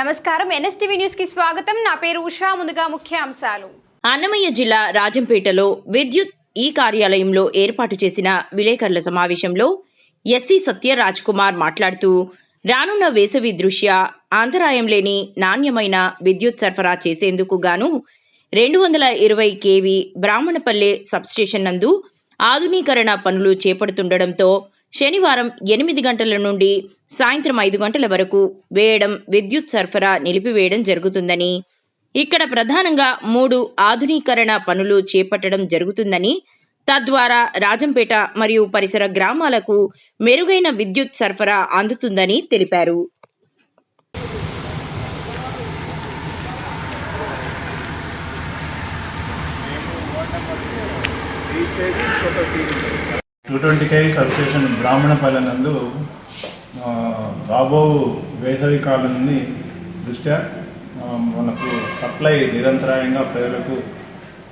నమస్కారం. ఎన్ఎస్టీవీ న్యూస్కి స్వాగతం. నా పేరు ఉషా. ముందుగా ముఖ్యాంశాలు. అన్నమయ్య జిల్లా రాజంపేటలో విద్యుత్ ఈ కార్యాలయంలో ఏర్పాటు చేసిన విలేకరుల సమావేశంలో ఎస్సీ సత్యరాజ్ కుమార్ మాట్లాడుతూ రానున్న వేసవి దృష్ట్యా అంతరాయం లేని నాణ్యమైన విద్యుత్ సరఫరా చేసేందుకు గాను రెండు వందల ఇరవై కేవీ బ్రాహ్మణపల్లె సబ్స్టేషన్ నందు ఆధునీకరణ పనులు చేపడుతుండటంతో శనివారం ఎనిమిది గంటల నుండి సాయంత్రం ఐదు గంటల వరకు వేయడం విద్యుత్ సరఫరా నిలిపివేయడం జరుగుతుందని ఇక్కడ ప్రధానంగా మూడు ఆధునీకరణ పనులు చేపట్టడం జరుగుతుందని తద్వారా రాజంపేట మరియు పరిసర గ్రామాలకు మెరుగైన విద్యుత్ సరఫరా అందుతుందని తెలిపారు. Two twenty KV substation Brahmanapalle నందు రాబో వేసవి కాలాన్ని దృష్ట్యా మనకు సప్లై నిరంతరాయంగా ప్రజలకు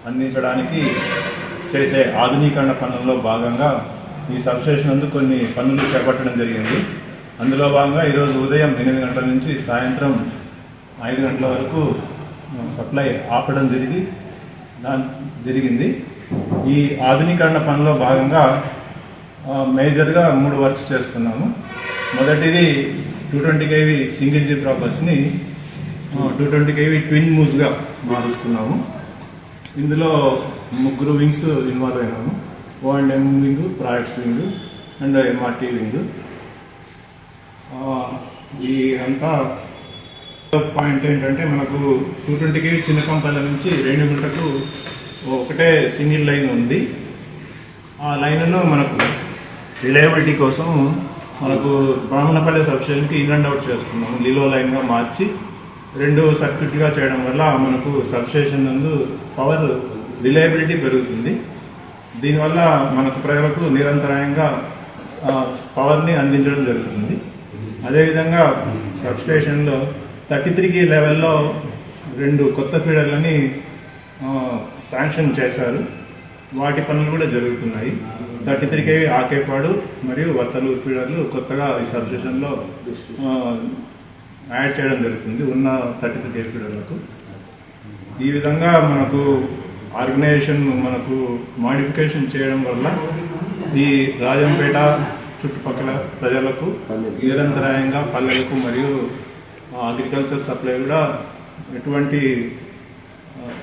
అందించడానికి చేసే ఆధునీకరణ పనుల్లో భాగంగా ఈ సబ్స్టేషన్ నందు కొన్ని పనులు చేపట్టడం జరిగింది. అందులో భాగంగా ఈరోజు ఉదయం ఎనిమిది గంటల నుంచి సాయంత్రం ఐదు గంటల వరకు సప్లై ఆపడం జరిగి దాని జరిగింది. ఈ ఆధునీకరణ పనిలో భాగంగా మేజర్గా మూడు వర్క్స్ చేస్తున్నాము. మొదటిది టూ ట్వంటీ కేవీ సింగిల్ జీ ప్రాపర్స్ని టూ ట్వంటీ కేవీ ట్విన్ మూవ్స్గా మారుస్తున్నాము. ఇందులో ముగ్గురు wings involve అయినాము. O and M wing projects wing and MRT wing. ఈ అంతా పాయింట్ ఏంటంటే మనకు టూ ట్వంటీ కేవీ చిన్న కంపెనీ నుంచి రేణిగుంటకు ఒకటే సింగిల్ లైన్ ఉంది. ఆ లైన్ను మనకు రిలయబిలిటీ కోసం మనకు బ్రాహ్మణపల్లి సబ్స్టేషన్కి ఇన్ అండ్ అవుట్ చేస్తున్నాం లీలో లైన్గా మార్చి రెండు సర్క్యూట్గా చేయడం వల్ల మనకు సబ్స్టేషన్ నందు పవర్ రిలయబిలిటీ పెరుగుతుంది. దీనివల్ల మనకు ప్రజలకు నిరంతరాయంగా పవర్ని అందించడం జరుగుతుంది. అదేవిధంగా సబ్స్టేషన్లో థర్టీ త్రీకి లెవెల్లో రెండు కొత్త ఫీడర్లని శాంక్షన్ చేశారు. వాటి పనులు కూడా జరుగుతున్నాయి. థర్టీ త్రీ కేవీ ఆకేపాడు మరియు వత్తలు ఫీడర్లు కొత్తగా ఈ సబ్స్టేషన్లో యాడ్ చేయడం జరుగుతుంది ఉన్న థర్టీ త్రీ కేవీ ఫీడర్లకు. ఈ విధంగా మనకు ఆర్గనైజేషన్ మనకు మాడిఫికేషన్ చేయడం వల్ల ఈ రాజంపేట చుట్టుపక్కల ప్రజలకు నిరంతరాయంగా పల్లెలకు మరియు అగ్రికల్చర్ సప్లై కూడా ఎటువంటి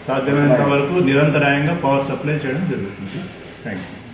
సాధ్యమైనంత వరకు నిరంతరాయంగా పవర్ సప్లై చేయడం జరుగుతుంది. Thank you